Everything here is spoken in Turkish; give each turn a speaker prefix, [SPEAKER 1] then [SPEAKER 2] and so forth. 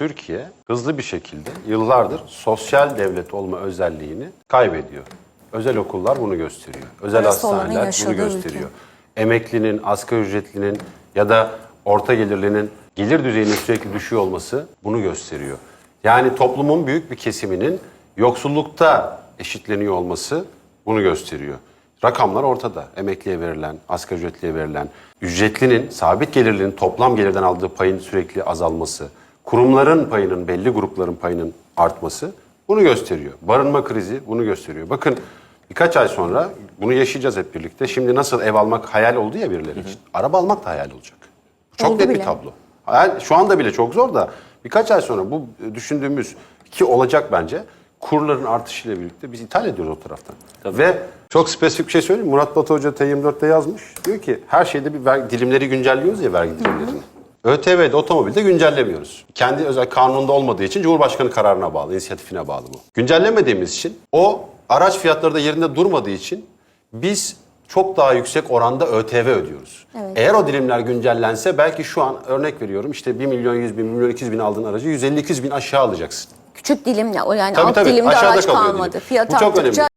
[SPEAKER 1] Türkiye hızlı bir şekilde yıllardır sosyal devlet olma özelliğini kaybediyor. Özel okullar bunu gösteriyor. Özel
[SPEAKER 2] olanın
[SPEAKER 1] hastaneler bunu gösteriyor. Emeklinin, asgari ücretlinin ya da orta gelirlinin gelir düzeyinin sürekli düşüyor olması bunu gösteriyor. Yani toplumun büyük bir kesiminin yoksullukta eşitleniyor olması bunu gösteriyor. Rakamlar ortada. Emekliye verilen, asgari ücretliye verilen, ücretlinin, sabit gelirlinin toplam gelirden aldığı payın sürekli azalması, kurumların payının, belli grupların payının artması bunu gösteriyor. Barınma krizi bunu gösteriyor. Bakın birkaç ay sonra bunu yaşayacağız hep birlikte. Şimdi nasıl ev almak hayal oldu ya birileri için. Araba almak da hayal olacak. Çok
[SPEAKER 2] Oldu
[SPEAKER 1] net bir
[SPEAKER 2] bile.
[SPEAKER 1] tablo. Hayal, şu anda bile çok zor da birkaç ay sonra bu düşündüğümüz ki olacak bence kurların artışıyla birlikte biz ithal ediyoruz o taraftan. Ve çok spesifik bir şey söyleyeyim. Murat Batı Hoca T24'te yazmış. Diyor ki her şeyde bir vergi dilimleri güncelliyoruz ya vergi dilimlerini. ÖTV'de otomobilde güncellemiyoruz. Kendi özel kanununda olmadığı için Cumhurbaşkanı kararına bağlı, inisiyatifine bağlı bu. Güncellemediğimiz için o araç fiyatları da yerinde durmadığı için biz çok daha yüksek oranda ÖTV ödüyoruz. Eğer o dilimler güncellense belki şu an örnek veriyorum işte 1 milyon 100 bin, 1 milyon 200 bin aldığın aracı 150-200 bin aşağı alacaksın.
[SPEAKER 2] Küçük dilimle o yani
[SPEAKER 1] Tabii
[SPEAKER 2] alt
[SPEAKER 1] tabii
[SPEAKER 2] dilimde araç kalmadı.
[SPEAKER 1] dilim.
[SPEAKER 2] Fiyat
[SPEAKER 1] Bu çok önemli.